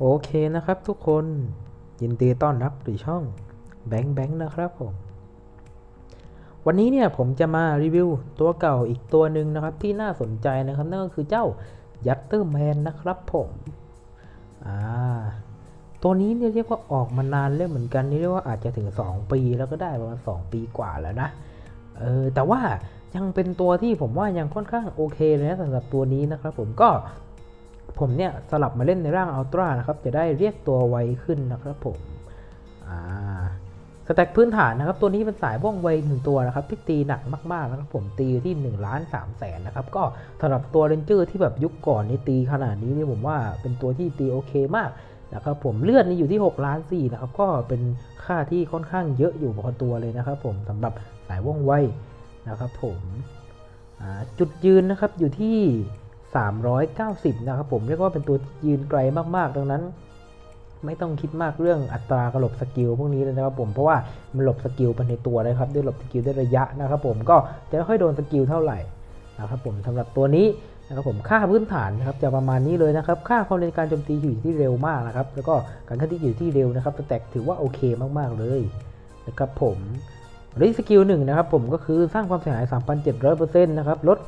โอเคนะครับทุกคนยินดีต้อนรับสู่ช่องแบงค์แบงค์นะครับผม วันนี้เนี่ยผมจะมารีวิวตัวเก่าอีกตัวหนึ่งนะครับ ที่น่าสนใจนะครับ นั่นก็คือเจ้ายัตเตอร์แมนนะครับผมอ่าตัวนี้เนี่ยเรียกว่าออกมานานแล้วเหมือนกันนี่เรียกว่าอาจจะถึง 2 ปีแล้วก็ได้ประมาณ 2 ปีกว่าแล้วนะเออแต่ว่ายังเป็นตัวที่ผมว่ายังค่อนข้างโอเคเลยนะสำหรับตัวนี้นะครับ ผมก็ ผมเนี่ยสลับมาเล่นในร่างอัลตร้านะครับ จะได้เรียกตัวไวขึ้นนะครับผมอ่าสแต็กพื้นฐานนะครับ ตัวนี้เป็นสายว่องไวหนึ่งตัวนะครับที่ตีหนักมากๆนะครับผมตีอยู่ที่1นึ่งล้านสามแสนนะครับ ก็สำหรับตัวเรนเจอร์ที่แบบยุคก่อนนี่ตีขนาดนี้นี่ผมว่าเป็นตัวที่ตีโอเคมากนะครับผมเลือดนี่อยู่ที่6ล้านสี่นะครับก็เป็นค่าที่ค่อนข้างเยอะอยู่พอตัวเลยนะครับ ผมสำหรับสายว่องไวนะครับ ผมจุดยืนนะครับอยู่ที่ 390 นะครับผมเรียกว่าเป็นตัวยืนไกลมากๆ ดังนั้น ไม่ต้องคิดมากเรื่องอัตรากระหลบสกิลพวกนี้เลยนะครับผมเพราะว่ามันหลบสกิลไปในตัวนะครับด้วยหลบสกิลได้ระยะนะครับผมก็จะไม่ค่อยโดนสกิลเท่าไหร่นะครับผมสำหรับตัวนี้นะครับผมค่าพื้นฐานนะครับจะประมาณนี้เลยนะครับ ค่าความเร็วการโจมตีอยู่ที่เร็วมากนะครับ แล้วก็การเคลื่อนที่อยู่ที่เร็วนะครับสแต็กถือว่าโอเคมากๆเลยนะครับผมรีสกิลหนึ่งนะครับผมก็คือสร้างความเสียหาย 3,700%นะครับลด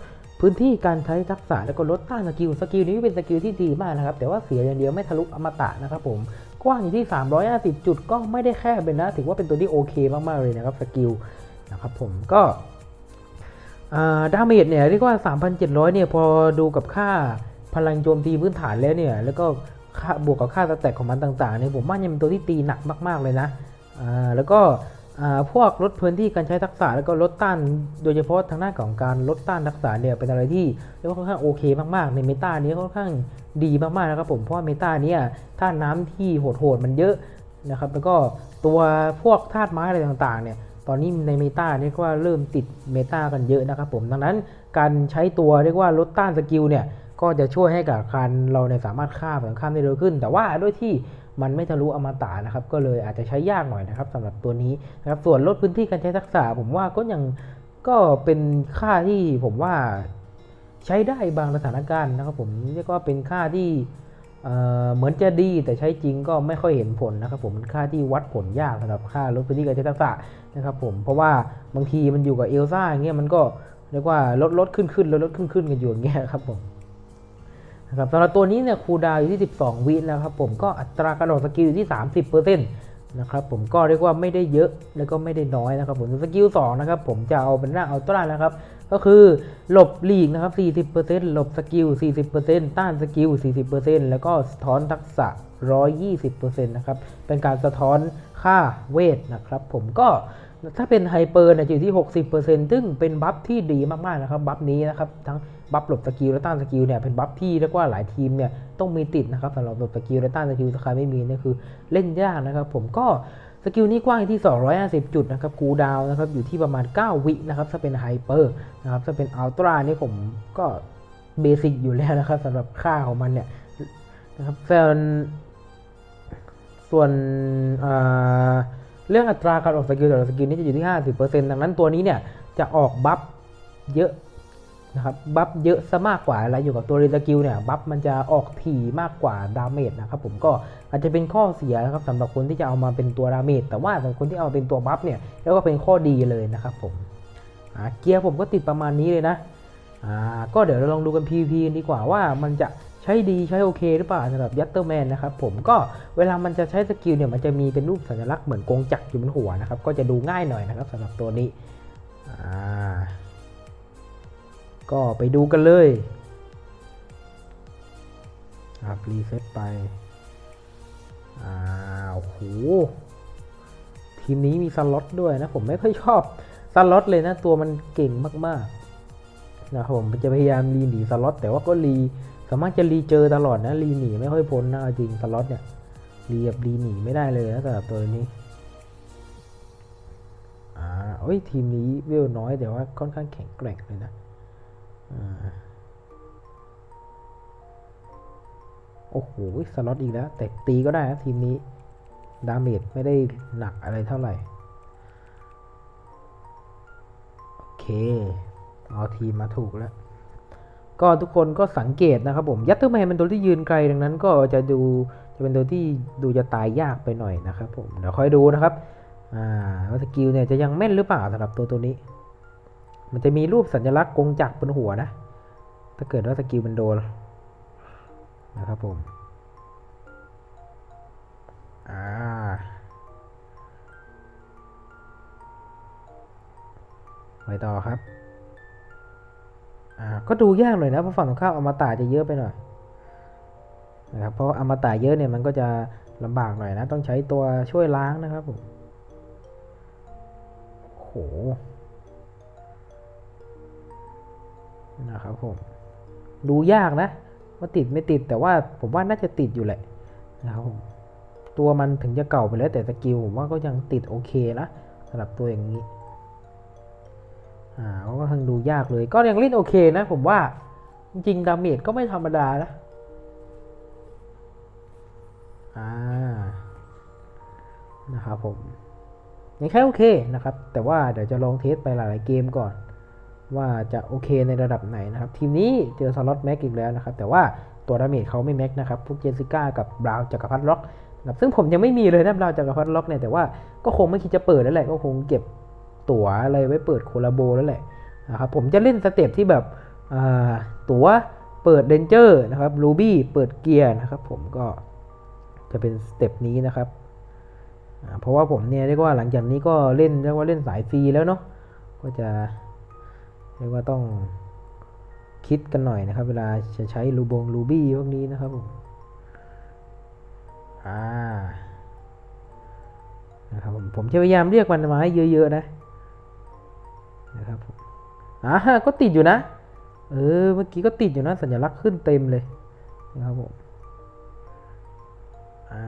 พื้นที่การใช้ทักษะแล้วก็ลดต้านสกิลสกิลนี้เป็นสกิลที่ดีมากนะครับ แต่ว่าเสียอย่างเดียวไม่ทะลุอมตะนะครับผมกว้างอยู่ที่ 350 จุดก็ไม่ได้แคบเป็นะ ถือว่าเป็นตัวที่โอเคมากๆเลยนะครับสกิลนะครับผมก็ดาเมจเนี่ยเรียกว่า 3,700 เนี่ยพอดูกับค่าพลังโจมตีพื้นฐานแล้วเนี่ย แล้วก็ค่าบวกกับค่าสแต็กของมันต่างๆเนี่ยผมว่ายังเป็นตัวที่ตีหนักมากๆเลยนะแล้วก็ พวกลดพื้นที่การใช้ทักษะแล้วก็ลดต้าน โดยเฉพาะทางด้านของการลดต้านทักษะเนี่ยเป็นอะไรที่เรียกว่าค่อนข้างโอเคมากๆ ในเมตานี้ค่อนข้างดีมากๆนะครับผมเพราะว่าเมตาเนี้ธาตุน้ำที่โหดๆมันเยอะนะครับแล้วก็ตัวพวกธาตุไม้อะไรต่างๆเนี่ยตอนนี้ในเมตาเรียกว่าเริ่มติดเมตากันเยอะนะครับผมดังนั้นการใช้ตัวเรียกว่าลดต้านสกิลเนี่ย ก็จะช่วยให้กับการเราในสามารถฆ่าฝั่งข้ามได้เร็วขึ้น แต่ว่าด้วยที่มันไม่ทะลุอมตะนะครับ ก็เลยอาจจะใช้ยากหน่อยนะครับสำหรับตัวนี้นะครับส่วนลดพื้นที่การใช้ทักษะผมว่าก็ยังก็เป็นค่าที่ผมว่าใช้ได้บางสถานการณ์นะครับ ผมเรียกว่าเป็นค่าที่เหมือนจะดีแต่ใช้จริงก็ไม่ค่อยเห็นผลนะครับผมเป็นค่าที่วัดผลยากสำหรับค่าลดพื้นที่การใช้ทักษะนะครับผมเพราะว่าบางทีมันอยู่กับเอลซ่าอย่างเงี้ยมันก็เรียกว่าลดลดขึ้นขึ้นลดลดขึ้นขึ้นกันอยู่อย่างเงี้ยครับผม นะครับสำหรับตัวนี้เนี่ยคูดาวอยู่ที่ 12 วินะครับผมก็อัตราการออกสกิลอยู่ที่ 30%นะครับผมก็เรียกว่าไม่ได้เยอะแล้วก็ไม่ได้น้อยนะครับผมสกิล2นะครับผมจะเอาเป็นร่าอัลตร้านะครับก็คือหลบหลีกนะครับ 40%หลบสกิล 40%ต้านสกิล 40%แล้วก็สะท้อนทักษะ 120%นะครับเป็นการสะท้อนค่าเวทนะครับผมก็ ถ้าเป็นไฮเปอร์เนี่ยอยู่ที่ 60%ซึ่งเป็นบัฟที่ดีมากๆนะครับบัฟนี้นะครับทั้งบัฟหลบสกิลและต้านสกิลเนี่ยเป็นบัฟที่เรียกว่าหลายทีมเนี่ยต้องมีติดนะครับสำหรับหลบสกิลและต้านสกิลถ้าใครไม่มีเนี่ยคือเล่นยากนะครับ ผมก็สกิลนี้กว้างที่ 250 จุดนะครับคูดาวนะครับอยู่ที่ประมาณ 9 วินะครับถ้าเป็นไฮเปอร์นะครับถ้าเป็นอัลตร้านี่ผมก็เบสิกอยู่แล้วนะครับสำหรับค่าของมันเนี่ยนะครับส่วนส่วนอ่า เรื่องอัตราการออกสกิลต่ละสกิลนี่จะอยู่ที่ 50%ดังนั้นตัวนี้เนี่ยจะออกบัฟเยอะนะครับบัฟเยอะซะมากกว่าอะไรอยู่กับตัวเรสกิลเนี่ยบัฟมันจะออกถี่มากกว่าดาเมจนะครับผมก็อาจจะเป็นข้อเสียนะครับสำหรับคนที่จะเอามาเป็นตัวดาเมจแต่ว่าสำหรับคนที่เอาเป็นตัวบัฟเนี่ยแล้วก็เป็นข้อดีเลยนะครับผมเกียร์ผมก็ติดประมาณนี้เลยนะก็เดี๋ยวเราลองดูกัน PVP ดีกว่าว่ามันจะ ช้ดีใช้โอเคหรือเปล่าสำหรับยัตเตอร์แมนนะครับผมก็เวลามันจะใช้สกิลเนี่ยมันจะมีเป็นรูปสัญลักษณ์เหมือนกงจักรอยู่บนหัวนะครับก็จะดูง่ายหน่อยนะครับสำหรับตัวนี้ก็ไปดูกันเลยครับรีเซ็ตไปอ้าวโหทีมนี้มีสล็อตด้วยนะ ผมไม่ค่อยชอบสล็อตเลยนะ ตัวมันเก่งมากๆนะครับผมจะพยายามรีหนีสล็อตแต่ว่าก็รี สามารถจะรีเจอตลอดนะรีหนีไม่ค่อยพ้นนะจริงสล็อตเนี่ยรีแบบรีหนีไม่ได้เลยนะสำหรับตัวนี้อ่าโอ้ยทีมนี้เวลน้อยแต่ว่าค่อนข้างแข็งแกร่งเลยนะโอ้โหสล็อตอีกแล้ว แต่ตีก็ได้นะทีมนี้ ดาเมจไม่ได้หนักอะไรเท่าไหร่ โอเค เอาทีมมาถูกแล้ว ก็ทุกคนก็สังเกตนะครับผมยัตเตอร์แมนเป็นตัวที่ยืนไกลดังนั้นก็จะดูจะเป็นตัวที่ดูจะตายยากไปหน่อยนะครับผมเดี๋ยวคอยดูนะครับอ่าว่าสกิลเนี่ยจะยังแม่นหรือเปล่าสำหรับตัวตัวนี้ มันจะมีรูปสัญลักษณ์กงจักรบนหัวนะ ถ้าเกิดว่าสกิลมันโดนนะครับผมอ่าไปต่อครับ ก็ดูยากหน่อยนะเพราะฝั่งตรงข้ามอมตะจะเยอะไปหน่อยนะครับเพราะว่าอมตะเยอะเนี่ยมันก็จะลำบากหน่อยนะ ต้องใช้ตัวช่วยล้างนะครับผมโหนะครับผมดูยากนะว่าติดไม่ติดแต่ว่าผมว่าน่าจะติดอยู่แหละนะครับผมตัวมันถึงจะเก่าไปแล้วแต่สกิลผมว่าก็ยังติดโอเคนะสำหรับตัวอย่างนี้ อ่าก็ยังดูยากเลย ก็ยังเล่นโอเคนะ ผมว่า จริงดาเมจก็ไม่ธรรมดานะอ่านะครับผมยังแค่โอเคนะครับ แต่ว่าเดี๋ยวจะลองเทสไปหลาย ๆ เกมก่อน ว่าจะโอเคในระดับไหนนะครับ ทีมนี้เจอสล็อตแม็กอีกแล้วนะครับ แต่ว่าตัวดาเมจเขาไม่แม็กนะครับ พวกเจนซิก้ากับบราวน์จักรพัฒล็อกนะครับซึ่งผมยังไม่มีเลยนะบราวน์จักรพัฒล็อกเนี่ยแต่ว่าก็คงไม่คิดจะเปิดแล้วแหละก็คงเก็บ ตั๋วอะไรไว้เปิดโคลาโบแล้วแหละนะครับผมจะเล่นสเต็ปที่แบบตั๋วเปิดเดนเจอร์นะครับรูบี้เปิดเกียร์นะครับผมก็จะเป็นสเต็ปนี้นะครับเพราะว่าผมเนี่ยเรียกว่าหลังจากนี้ก็เล่นเรียกว่าเล่นสายฟรีแล้วเนาะก็จะเรียกว่าต้องคิดกันหน่อยนะครับ เวลาจะใช้รูบงรูบี้พวกนี้นะครับผมอ่านะครับผมผมจะพยายามเรียกมันมาให้เยอะ ๆ นะ นะครับผมอ่าก็ติดอยู่นะ เออ เมื่อกี้ก็ติดอยู่นะ สัญลักษณ์ขึ้นเต็มเลยนะครับผมอ่า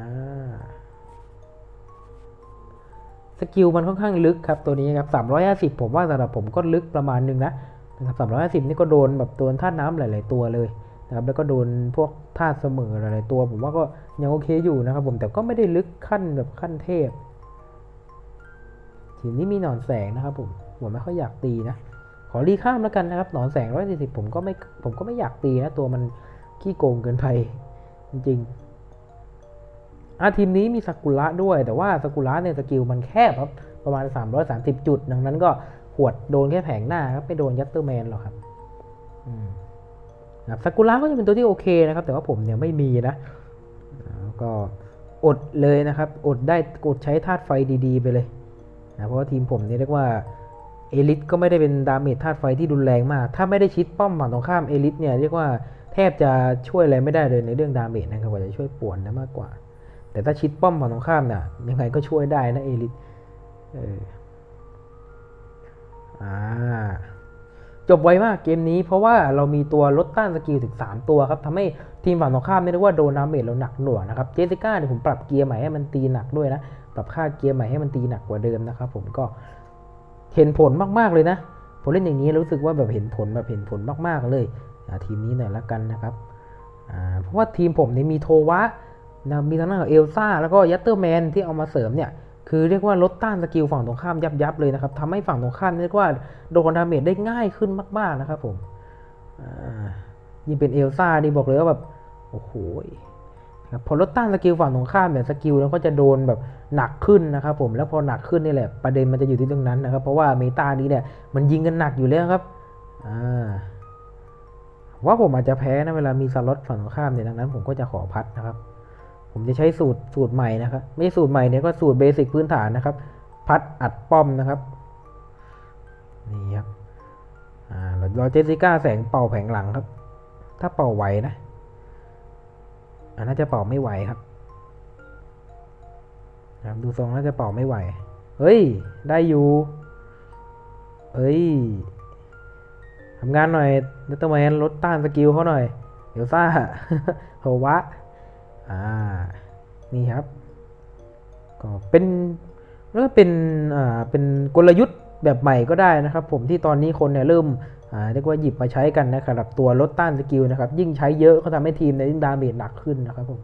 สกิลมันค่อนข้างลึกครับตัวนี้ครับ 350 ผมว่าสำหรับผมก็ลึกประมาณหนึงนะนะครับ350 นี่ก็โดนแบบโดนธาตุน้ำหลาย ๆ ตัวเลยนะครับ แล้วก็โดนพวกธาตุเสมอหลาย ๆ ตัว ผมว่าก็ยังโอเคอยู่นะครับผม แต่ก็ไม่ได้ลึกขั้นแบบขั้นเทพ ทีนี้มีหนอนแสงนะครับผมผมไม่ค่อยอยากตีนะขอรีข้ามแล้วกันนะครับหนอนแสง140ผมก็ไม่ผมก็ไม่อยากตีนะตัวมันขี้โกงเกินไปจริงๆอาทีมนี้มีสกุระด้วย แต่ว่าสกุระเนี่ยสกิลมันแคบครับประมาณ 330 จุด ดังนั้นก็หวดโดนแค่แผงหน้าครับไม่โดนยัตเตอร์แมนหรอกครับอืมนะครับสกุระก็จะเป็นตัวที่โอเคนะครับ แต่ว่าผมเนี่ยไม่มีนะแล้วก็อดเลยนะครับ อดได้อดใช้ธาตุไฟดี ๆ ไปเลย นะเพราะว่าทีมผมเนี่ยเรียกว่าเอลิทก็ไม่ได้เป็นดาเมจธาตุไฟที่รุนแรงมาก ถ้าไม่ได้ชิดป้อมฝั่งตรงข้ามเอลิทเนี่ยเรียกว่าแทบจะช่วยอะไรไม่ได้เลยในเรื่องดาเมจนะครับว่าจะช่วยป่วนได้มากกว่า แต่ถ้าชิดป้อมฝั่งตรงข้ามเนี่ยยังไงก็ช่วยได้นะเอลิทเอออ่าจบไวมากเกมนี้เพราะว่าเรามีตัวลดต้านสกิลถึง 3 ตัวครับทำให้ทีมฝั่งตรงข้ามเนี่ยเรียกว่าโดนดาเมจเราหนักหน่วงนะครับเจสสิก้าเนี่ยผมปรับเกียร์ใหม่ให้มันตีหนักด้วยนะ ปรับค่าเกียร์ใหม่ให้มันตีหนักกว่าเดิมนะครับ ผมก็เห็นผลมากๆเลยนะผมเล่นอย่างนี้รู้สึกว่าแบบเห็นผลแบบเห็นผลมากๆเลยทีมนี้หน่อยละกันนะครับเพราะว่าทีมผมเนี่ยมีโทวะนะมีทั้งนั้นของเอลซ่าแล้วก็ยัตเตอร์แมนที่เอามาเสริมเนี่ยคือเรียกว่าลดต้านสกิลฝั่งตรงข้ามยับยับๆเลยนะครับทำให้ฝั่งตรงข้ามเรียกว่าโดนดาเมจได้ง่ายขึ้นมาก ๆนะครับผมยิ่งเป็นเอลซ่านี่บอกเลยว่าแบบโอ้โห ครับพอลดต้านสกิลฝั่งตรงข้ามเนี่ยสกิลแล้วก็จะโดนแบบหนักขึ้นนะครับผมแล้วพอหนักขึ้นนี่แหละประเด็นมันจะอยู่ที่ตรงนั้นนะครับเพราะว่าเมตานี้เนี่ยมันยิงกันหนักอยู่แล้วครับอ่าว่าผมอาจจะแพ้นะเวลามีสล็อตฝั่งตรงข้ามเนี่ยดังนั้น ผมก็จะขอพัดนะครับ ผมจะใช้สูตรสูตรใหม่นะครับไม่สูตรใหม่เนี่ยก็สูตรเบสิกพื้นฐานนะครับ พัดอัดป้อมนะครับนี่ครับอ่ารอเจสสิก้าแสงเป่าแผงหลังครับ ถ้าเป่าไหวนะ อันน่าจะเป่าไม่ไหวครับครับ ดูทรงน่าจะเป่าไม่ไหว เฮ้ย ได้อยู่ เฮ้ยทำงานหน่อยนัตเตอร์แมนลดต้านสกิลเขาหน่อย เดี๋ยวซ่าโหวะ อ่า นี่ครับ ก็เป็นแล้วก็เป็น อ่า เป็นกลยุทธ์แบบใหม่ก็ได้นะครับ ผมที่ตอนนี้คนเนี่ยเริ่ม เรียกว่าหยิบมาใช้กันนะครับตัวลดต้านสกิลนะครับยิ่งใช้เยอะก็ทำให้ทีมในยิ่งดาเมจหนักขึ้นนะครับผม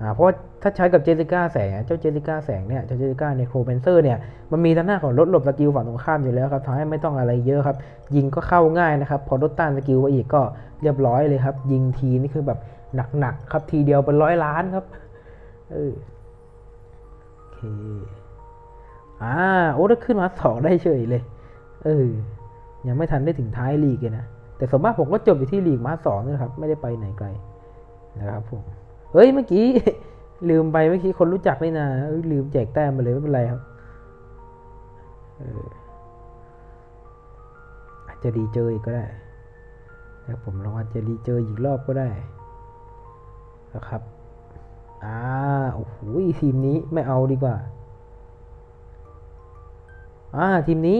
อ่าเพราะว่าถ้าใช้กับเจสิก้าแสง เจ้าเจสิก้าแสงเนี่ยเจ้าเจสิก้าในโครเบนเซอร์เนี่ยมันมีทางหน้าของลดหลบสกิลฝั่งตรงข้ามอยู่แล้วครับทำให้ไม่ต้องอะไรเยอะครับ ยิงก็เข้าง่ายนะครับ พอลดต้านสกิลไปอีกก็เรียบร้อยเลยครับ ยิงทีนี่คือแบบหนักๆครับทีเดียวเป็นร้อยล้านครับเออโอเคอ่าโอ้ถ้ขึ้นมาสองได้เฉยเลยเออ ยังไม่ทันได้ถึงท้ายลีกเลยนะ แต่สมมติผมก็จบอยู่ที่ลีกมาสองนี่แหละครับ ไม่ได้ไปไหนไกลนะครับผม เฮ้ยเมื่อกี้ ลืมไปเมื่อกี้คนรู้จักนี่นะลืมแจกแต้มไปเลยไม่เป็นไรครับเอออาจจะรีเจออีกก็ได้นะครับผมลองอาจจะรีเจออีกรอบก็ได้นะครับอ่าโอ้โหทีมนี้ไม่เอาดีกว่าอ่าทีมนี้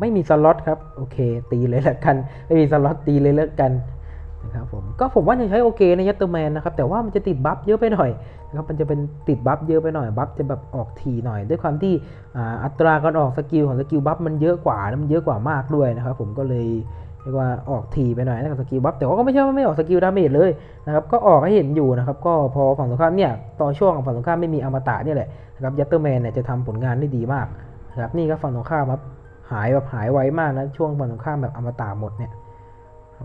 ไม่มีสล็อตครับโอเค ตีเลยละกัน ไม่มีสล็อตตีเลยละกันนะครับผมก็ผมว่ายังใช้โอเคในยัตเตอร์แมนนะครับแต่ว่ามันจะติดบัฟเยอะไปหน่อยนะครับมันจะเป็นติดบัฟเยอะไปหน่อยบัฟจะแบบออกทีหน่อย ด้วยความที่อ,อัตราการออกสกิลของสกิลบัฟมันเยอะกว่านะมันเยอะกว่ามากด้วยนะครับผมก็เลยเรียกว่าออกทีไปหน่อยนะกับสกิลบัฟแต่ว่าก็ไม่ใช่ว่าไม่ออกสกิลดาเมจเลยนะครับก็ออกให้เห็นอยู่นะครับก็พอฝั่งตรงข้ามเนี่ยตอนช่วงของฝั่งตรงข้ามไม่มีอมตะเนี่ยแหละนะครับยัตเตอร์แมนเนี่ยจะทำผลงานได้ดีมากนะครับนี่ก็ฝั่งตรงข้ามครับ หายแบบหายไวมากนะ ช่วงฝั่งตรงข้ามแบบอมตะหมดเนี่ย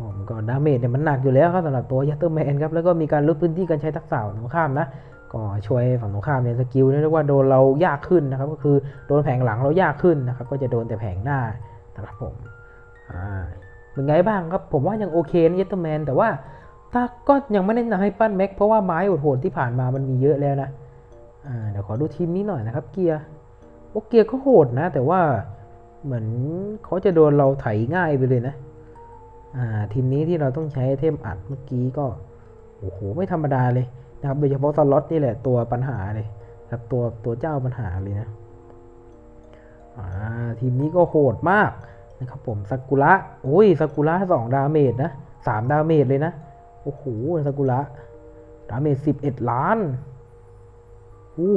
ผมก็ดาเมจเนี่ยมันหนักอยู่แล้วครับสำหรับตัวยัตเตอร์แมนครับแล้วก็มีการลดพื้นที่การใช้ทักษะฝั่งตรงข้ามนะก็ช่วยฝั่งตรงข้ามเนี่ยสกิลเนี่ยเรียกว่าโดนเรายากขึ้นนะครับ ก็คือโดนแผงหลังเรายากขึ้นนะครับ ก็จะโดนแต่แผงหน้านะครับผมอ่าเป็นไงบ้างครับ ผมว่ายังโอเคนะยัตเตอร์แมนแต่ว่าถ้าก็ยังไม่แนะนำให้ปั้นแม็กเพราะว่าไม้โหดๆที่ผ่านมามันมีเยอะแล้วนะอ่าเดี๋ยวขอดูทีมนี้หน่อยนะครับเกียร์โอเกียร์ก็โหดนะ แต่ว่า เหมือนเขาจะโดนเราไถง่ายไปเลยนะ อ่าทีมนี้ที่เราต้องใช้เทมอัดเมื่อกี้ก็โอ้โหไม่ธรรมดาเลยนะครับโดยเฉพาะสล็อตนี่แหละตัวปัญหาเลยครับตัวตัวเจ้าปัญหาเลยนะอ่าทีมนี้ก็โหดมากนะครับผมซากุระโอ้ยซากุระสองดาเมจนะสามดาเมจเลยนะโอ้โหซากุระดาเมจสิบเอ็ดล้านอู้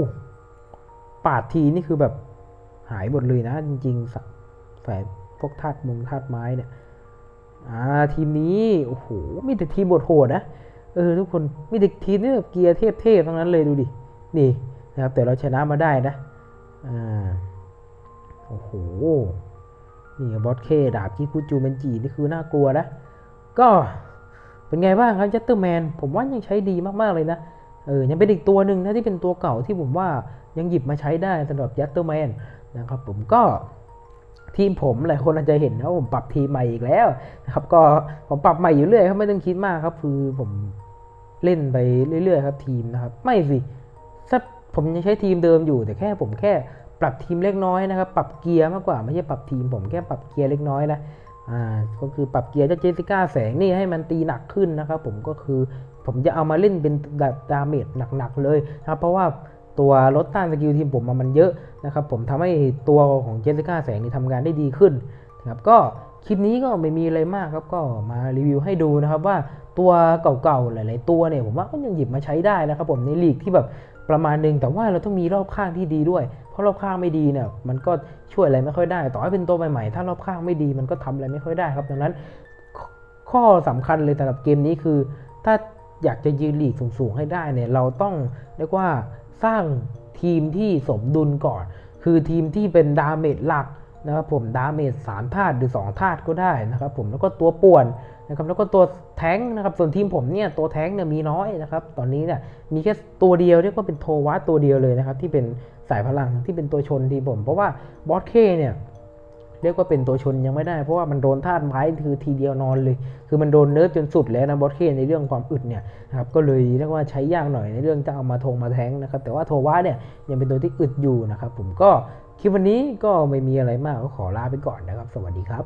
ปาดทีนี่คือแบบหายหมดเลยนะจริงๆสัแฝงพวกธาตุมงธาตุไม้เนี่ยอ่าทีมนี้โอ้โหมีแต่ทีมบทโหดนะเออทุกคนมีแต่ทีมนี่แบบเกียร์เทพๆทั้งนั้นเลยดูดินี่นะครับแต่เราชนะมาได้นะอ่าโอ้โหนี่บอสเคดาบคิคุจูเมนจินี่คือน่ากลัวนะก็เป็นไงบ้างครับจัตเตอร์แมนผมว่ายังใช้ดีมากๆเลยนะเออยังเป็นอีกตัวหนึ่งนะที่เป็นตัวเก่าที่ผมว่ายังหยิบมาใช้ได้สำหรับยัตเตอร์แมนนะครับผมก็ ทีมผมหลายคนอาจจะเห็นนะว่าผมปรับทีมใหม่อีกแล้วนะครับ ก็ผมปรับใหม่อยู่เรื่อยครับไม่ต้องคิดมากครับ คือผมเล่นไปเรื่อยๆครับ ทีมนะครับ ไม่สิถ้าผมยังใช้ทีมเดิมอยู่ แต่แค่ผมแค่ปรับทีมเล็กน้อยนะครับ ปรับเกียร์มากกว่าไม่ใช่ปรับทีม ผมแค่ปรับเกียร์เล็กน้อยนะอ่าก็คือปรับเกียร์เจ้าเจสสิก้าแสงนี่ให้มันตีหนักขึ้นนะครับ ผมก็คือผมจะเอามาเล่นเป็นแบบดาเมจหนักๆเลยนะครับ เพราะว่า ตัวลดต้านสกิลทีมผมมามันเยอะนะครับผมทำให้ตัวของเจสสิก้าแสงนี่ทำงานได้ดีขึ้นนะครับก็คลิปนี้ก็ไม่มีอะไรมากครับก็มารีวิวให้ดูนะครับว่าตัวเก่าๆหลายๆตัวเนี่ยผมว่าก็ยังหยิบมาใช้ได้นะครับผมในลีกที่แบบประมาณหนึงแต่ว่าเราต้องมีรอบข้างที่ดีด้วย เพราะรอบข้างไม่ดีเนี่ยมันก็ช่วยอะไรไม่ค่อยได้ ต่อให้เป็นตัวใหม่ๆถ้ารอบข้างไม่ดีมันก็ทำอะไรไม่ค่อยได้ครับดังนั้น ข้อสำคัญเลยสำหรับเกมนี้คือ ถ้าอยากจะยืนลีกสูงๆให้ได้เนี่ยเราต้องเรียกว่า สร้างทีมที่สมดุลก่อน คือทีมที่เป็นดาเมจหลักนะครับผมดาเมจสามธาตุหรือ2ธาตุก็ได้นะครับผมแล้วก็ตัวป่วนนะครับแล้วก็ตัวแท้งนะครับส่วนทีมผมเนี่ยตัวแท้งเนี่ยมีน้อยนะครับตอนนี้เนี่ยมีแค่ตัวเดียวเรียกว่าเป็นโทวัตตัวเดียวเลยนะครับที่เป็นสายพลังที่เป็นตัวชนทีมผม เพราะว่าบอสเคเนี่ย เรียกว่าเป็นตัวชนยังไม่ได้ เพราะว่ามันโดนธาตุไม้คือทีเดียวนอนเลย คือมันโดนเนิร์ฟจนสุดแล้วนะบอสเคนในเรื่องความอึดเนี่ยนะครับก็เลยเรียกว่าใช้ยากหน่อยในเรื่องจะเอามาทงมาแทงนะครับแต่ว่าโทวะเนี่ยยังเป็นตัวที่อึดอยู่นะครับผมก็คลิปวันนี้ก็ไม่มีอะไรมากก็ขอลาไปก่อนนะครับ สวัสดีครับ